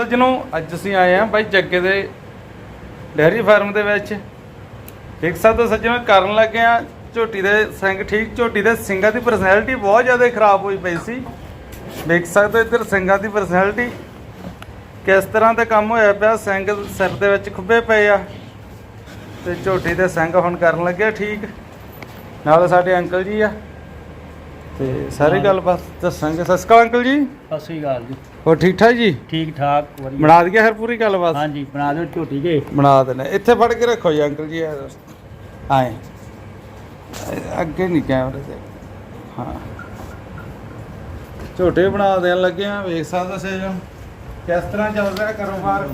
ਸੱਜਣੋ ਅੱਜ ਅਸੀਂ ਆਏ ਆ ਬਾਈ ਜੱਗੇ ਦੇ ਡੈਰੀ ਫਾਰਮ ਦੇ ਵਿੱਚ। ਦੇਖ ਸਕਦੇ ਸੱਜਣੋ ਕਰਨ ਲੱਗੇ ਆ ਝੋਟੀ ਦੇ ਸਿੰਘ ਠੀਕ ਝੋਟੀ ਦੇ ਸਿੰਘਾਂ ਦੀ ਪਰਸਨੈਲਿਟੀ ਬਹੁਤ ਜ਼ਿਆਦਾ ਖਰਾਬ ਹੋਈ ਪਈ ਸੀ। ਦੇਖ ਸਕਦੇ ਇੱਧਰ ਸਿੰਘਾਂ ਦੀ ਪਰਸਨੈਲਿਟੀ ਕਿਸ ਤਰ੍ਹਾਂ ਦਾ ਕੰਮ ਹੋਇਆ ਪਿਆ। ਸਿੰਘ ਸਿਰ ਦੇ ਵਿੱਚ ਖੁੱਬੇ ਪਏ ਆ। ਤੇ ਝੋਟੀ ਦੇ ਸਿੰਘ ਹੁਣ ਕਰਨ ਲੱਗੇ ਠੀਕ। ਨਾਲ ਸਾਡੇ ਅੰਕਲ ਜੀ ਆ। ਤੇ ਸਾਰੀ ਗੱਲਬਾਤ ਦੱਸਾਂਗੇ। ਅਕਾਲ ਅੰਕਲ ਜੀ। ਸਤਿ ਸ੍ਰੀ ਅਕਾਲ ਜੀ। ਹੋਰ ਠੀਕ ਠਾਕ ਜੀ? ਠੀਕ ਠਾਕ ਵਧੀਆ। ਬਣਾ ਦਈਏ ਹਰ ਪੂਰੀ ਗੱਲਬਾਤ? ਹਾਂਜੀ ਬਣਾ ਦਿਓ ਝੋਟੀ ਜੇ। ਬਣਾ ਦੇਣਾ ਇੱਥੇ ਫੜ ਕੇ ਰੱਖੋ ਜੀ ਅੰਕਲ ਜੀ ਆਏ। ਅੱਗੇ ਨਹੀਂ ਕੈਮਰੇ ਤੇ। ਹਾਂ। ਝੋਟੇ ਬਣਾ ਦੇਣ ਲੱਗੇ ਆ ਵੇਖ ਸਕਦਾ ਸੇਜਨ ਕਿਸ ਤਰ੍ਹਾਂ ਚੱਲਦਾ ਹੈ ਕਾਰੋਬਾਰ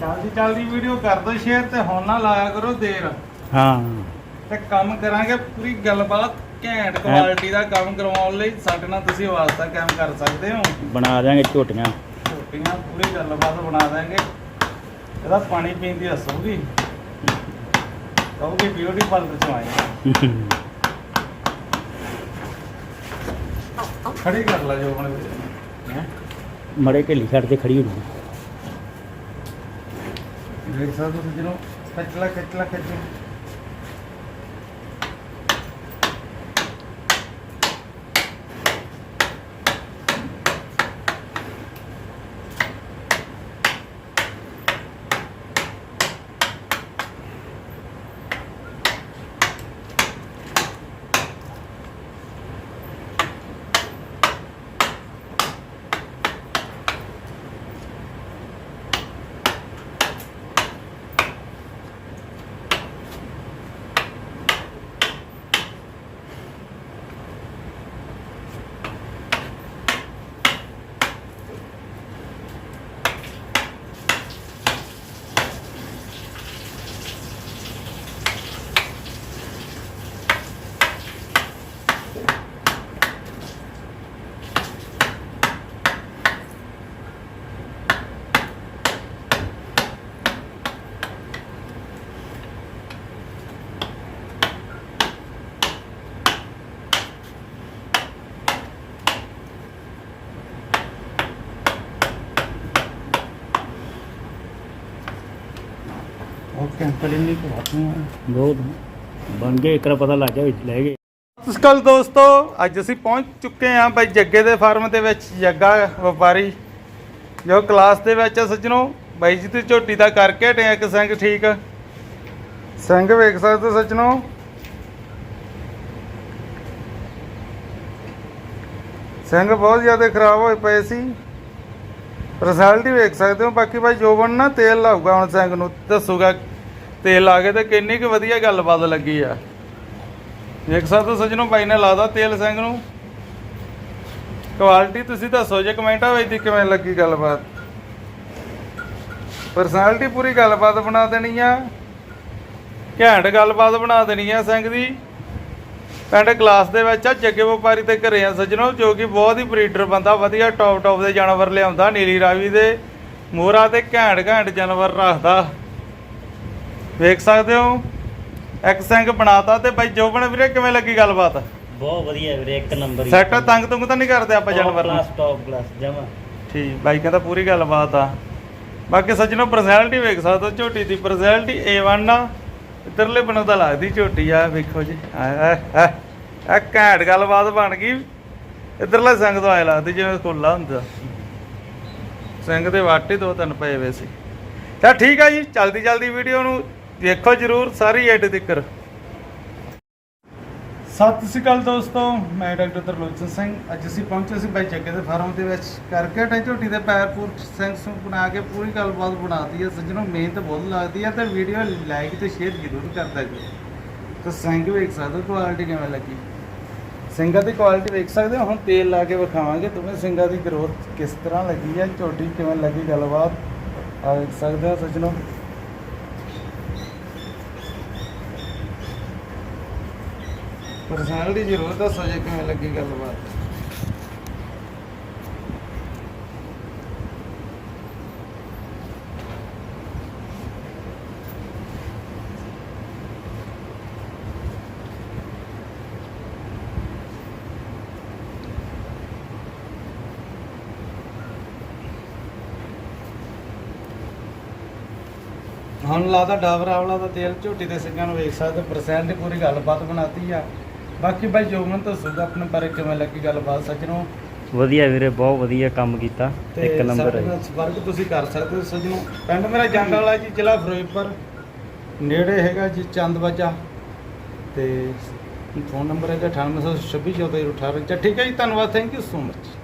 ਚੱਲਦੀ ਚੱਲਦੀ ਵੀਡੀਓ ਕਰ ਦੋ ਸ਼ੇਅਰ ਤੇ ਹੁਣ ਨਾ ਲਾਇਆ ਕਰੋ ਦੇਰ। ਹਾਂ। ਤੇ ਕੰਮ ਕਰਾਂਗੇ ਪੂਰੀ ਗੱਲਬਾਤ ਘੈਂਟ ਕੁਆਲਿਟੀ ਦਾ ਕੰਮ ਕਰਵਾਉਣ ਲਈ ਸਾਡੇ ਨਾਲ ਤੁਸੀਂ ਵਾਸਤਾ ਕਾਇਮ ਕਰ ਸਕਦੇ ਹੋ। ਬਣਾ ਦਿਆਂਗੇ ਝੋਟੀਆਂ। ਛੋਟੀਆਂ ਪੂਰੀ ਗੱਲਬਾਤ ਬਣਾ ਦਾਂਗੇ ਇਹਦਾ ਪਾਣੀ ਪੀਣ ਦੀ ਹੱਸੂਗੀ ਕਹੂਗੀ ਬਿਊਟੀ ਪਾਰਲਰ ਚੋਂ ਆਏ ਖੜੀ ਕਰ ਲੈ ਜੋ ਆਪਣੇ ਮੜੇ ਢਿੱਲੀ ਛੱਡ ਤੇ ਖੜੀ ਹੋ ਗਈ ਦੇਖ ਸਕਦੇ ਹੋ ਤੁਸੀਂ ਜਿਹਨੂੰ ਖਿੱਚਲਾ ਖਿੱਚਲਾ ਖਿੱਚ ਓਕੇ ਅੰਕਲ ਇੰਨੀ ਕੁ ਬਹੁਤ। ਬਣ ਗਏ ਇੱਕ ਵਾਰ ਪਤਾ ਲੱਗ ਗਿਆ ਵਿੱਚ ਲੈ ਗਏ। ਸਤਿ ਸ਼੍ਰੀ ਅਕਾਲ ਦੋਸਤੋ ਅੱਜ ਅਸੀਂ ਪਹੁੰਚ ਚੁੱਕੇ ਹਾਂ ਬਾਈ ਜੱਗੇ ਦੇ ਫਾਰਮ ਦੇ ਵਿੱਚ ਜੱਗਾ ਵਪਾਰੀ ਜੋ ਕਲਾਸ ਦੇ ਵਿੱਚ ਆ ਸੱਜਣੋ। ਬਾਈ ਜੀ ਤੇ ਝੋਟੀ ਦਾ ਕਰਕੇ ਹਟੇ ਆ ਇੱਕ ਸਿੰਘ ਠੀਕ? ਸਿੰਘ ਵੇਖ ਸਕਦੇ ਹੋ ਸੱਜਣੋ। ਸਿੰਘ ਬਹੁਤ ਜ਼ਿਆਦਾ ਖਰਾਬ ਹੋਏ ਪਏ ਸੀ। ਰਿਜ਼ਲਟ ਹੀ ਵੇਖ ਸਕਦੇ ਹੋ। ਬਾਕੀ ਬਾਈ ਜੋਬਨ ਨਾ ਤੇਲ ਲਾਊਗਾ ਹੁਣ ਸਿੰਘ ਨੂੰ, ਦੱਸੂਗਾ ਤੇਲ ਲਾ ਕੇ ਤੇ ਕਿੰਨੀ ਕੁ ਵਧੀਆ ਗੱਲਬਾਤ ਲੱਗੀ ਆ। ਦੇਖ ਸਕਦੇ ਹੋ ਸੱਜਣੋ ਬਾਈ ਨੇ ਲਾਦਾ ਤੇਲ ਸਿੰਘ ਨੂੰ। ਕੁਆਲਿਟੀ ਤੁਸੀਂ ਦੱਸੋ ਜੇ ਕਮੈਂਟਾਂ ਵਿੱਚ ਦੀ ਕਿਵੇਂ ਲੱਗੀ ਗੱਲਬਾਤ। ਪਰਸਨੈਲਿਟੀ ਪੂਰੀ ਗੱਲਬਾਤ ਬਣਾ ਦੇਣੀ ਆ। ਘੈਂਟ ਗੱਲਬਾਤ ਬਣਾ ਦੇਣੀ ਆ ਸਿੰਘ ਦੀ। ਪਿੰਡ ਕਲਾਸ ਦੇ ਵਿੱਚ ਆ ਜੱਗੇ ਵਪਾਰੀ ਤੇ ਘਰੇ ਆ ਸੱਜਣੋ ਜੋ ਕਿ ਬਹੁਤ ਹੀ ਬਰੀਡਰ ਬੰਦਾ ਵਧੀਆ ਟੌਪ ਟੌਪ ਦੇ ਜਾਨਵਰ ਲਿਆਉਂਦਾ ਨੀਲੀ ਰਾਵੀ ਦੇ ਮੋਹਰਾ ਤੇ ਘੈਂਟ ਘੈਂਟ ਜਾਨਵਰ ਰੱਖਦਾ। ਵੇਖ ਸਕਦੇ ਹੋ ਇੱਕ ਸਿੰਘ ਬਣਾਤਾ ਤੇ ਬਾਈ ਜੋਬਨ ਵੀਰੇ ਕਿਵੇਂ ਲੱਗੀ ਗੱਲਬਾਤ? ਬਹੁਤ ਵਧੀਆ ਵੀਰੇ ਇੱਕ ਨੰਬਰ ਸੈੱਟ ਤੰਗ ਤੁੰਗ ਤਾਂ ਨਹੀਂ ਕਰਦੇ ਆਪਾਂ ਜਾਨਵਰ ਨੂੰ? ਕਲਾਸ ਟੌਪ ਕਲਾਸ ਜਮਾ। ਠੀਕ ਬਾਈ ਕਹਿੰਦਾ ਪੂਰੀ ਗੱਲਬਾਤ ਆ। ਬਾਕੀ ਸੱਜਣੋ ਪਰਸਨੈਲਿਟੀ ਵੇਖ ਸਕਦੇ ਹੋ ਝੋਟੀ ਦੀ ਪਰਸਨੈਲਿਟੀ A1 ਆ। ਇੱਧਰਲੇ ਬੰਨੋਂ ਤਾਂ ਲੱਗਦੀ ਝੋਟੀ ਆ, ਵੇਖੋ ਜੀ। ਆ ਘੈਂਟ ਗੱਲਬਾਤ ਬਣ ਗਈ। ਇੱਧਰਲਾ ਸਿੰਘ ਤੋਂ ਐ ਲੱਗਦੀ ਜਿਵੇਂ ਖੁੱਲਾ ਹੁੰਦਾ। ਸਿੰਘ ਦੇ ਵਾਟੇ ਦੋ ਤਿੰਨ ਪਏ ਵੇ ਸੀ। ਤਾਂ ਠੀਕ ਆ ਜੀ ਚਲਦੀ ਚਲਦੀ ਵੀਡੀਓ ਨੂੰ ਦੇਖੋ ਜਰੂਰ, ਸਾਰੀ ਐਡ ਤੱਕਰ। ਸਤਿ ਸ਼੍ਰੀ ਅਕਾਲ ਦੋਸਤੋ, ਮੈਂ ਡਾਕਟਰ ਤਰਲੋਚਨ ਸਿੰਘ। ਅੱਜ ਅਸੀਂ ਪਹੁੰਚੇ ਸੀ ਬਾਈ ਜੱਗੇ ਦੇ ਫਾਰਮ ਦੇ ਵਿੱਚ। ਕਰਕੇ ਟੈ ਝੋਟੀ ਦੇ ਪੈਰ ਪੂਰ ਸਿੰਘ ਸੁ ਬਣਾ ਕੇ ਪੂਰੀ ਗੱਲਬਾਤ ਬਣਾਤੀ ਹੈ। ਸੱਜਣੋ, ਮਿਹਨਤ ਬਹੁਤ ਲੱਗਦੀ ਹੈ ਤੇ ਵੀਡੀਓ ਲਾਈਕ ਤੇ ਸ਼ੇਅਰ ਜ਼ਰੂਰ ਕਰਦਾ ਜੀ। ਤੇ ਸਿੰਘ ਵੇਖ ਸਕਦੇ ਹੋ ਕੁਆਲਿਟੀ ਕਿਵੇਂ ਲੱਗੀ? ਸਿੰਘਾਂ ਦੀ ਕੁਆਲਿਟੀ ਵੇਖ ਸਕਦੇ ਹੋ? ਹੁਣ ਤੇਲ ਲਾ ਕੇ ਵਿਖਾਵਾਂਗੇ। ਤੁਮੇ ਸਿੰਘਾਂ ਦੀ ਗਰੋਥ ਕਿਸ ਤਰ੍ਹਾਂ ਲੱਗੀ ਹੈ? ਝੋਟੀ ਕਿਵੇਂ ਲੱਗੀ ਗੱਲਬਾਤ? ਆ ਵੇਖ ਸਕਦੇ ਹੋ ਸੱਜਣੋ। ਪਰਸਨਲੀ ਜ਼ਰੂਰ ਦੱਸੋ ਜੇ ਕਿਵੇਂ ਲੱਗੀ ਗੱਲਬਾਤ। ਹੁਣ ਲੱਗਦਾ ਡਾਬਰ ਆਵਲਾ ਦਾ ਤੇਲ ਝੋਟੀ ਦੇ ਸਿੰਘਾਂ ਨੂੰ ਵੇਖ ਸਕਦੇ ਪਰਸੈਂਟ ਦੀ ਪੂਰੀ ਗੱਲਬਾਤ ਬਣਾਤੀ ਆ। ਬਾਕੀ ਬਾਈ ਜੋਗਮਨ ਦੱਸੂਗਾ ਆਪਣੇ ਬਾਰੇ ਕਿਵੇਂ ਲੱਗੀ ਗੱਲਬਾਤ? ਸੱਜਣੋ। ਵਧੀਆ ਵੀਰੇ ਬਹੁਤ ਵਧੀਆ ਕੰਮ ਕੀਤਾ। ਇੱਕ ਨੰਬਰ ਹੈ ਸੰਪਰਕ ਤੁਸੀਂ ਕਰ ਸਕਦੇ ਹੋ ਸੱਜਣੋ। ਪਿੰਡ ਮੇਰਾ ਜੰਡ ਵਾਲਾ ਜੀ ਜ਼ਿਲ੍ਹਾ ਫਿਰੋਜ਼ਪੁਰ। ਨੇੜੇ ਹੈਗਾ ਜੀ ਚੰਦਵਾਜਾ ਤੇ ਫੋਨ ਨੰਬਰ ਹੈਗਾ 98261418 ਠੀਕ ਹੈ ਜੀ ਧੰਨਵਾਦ ਥੈਂਕ ਯੂ ਸੋ ਮਚ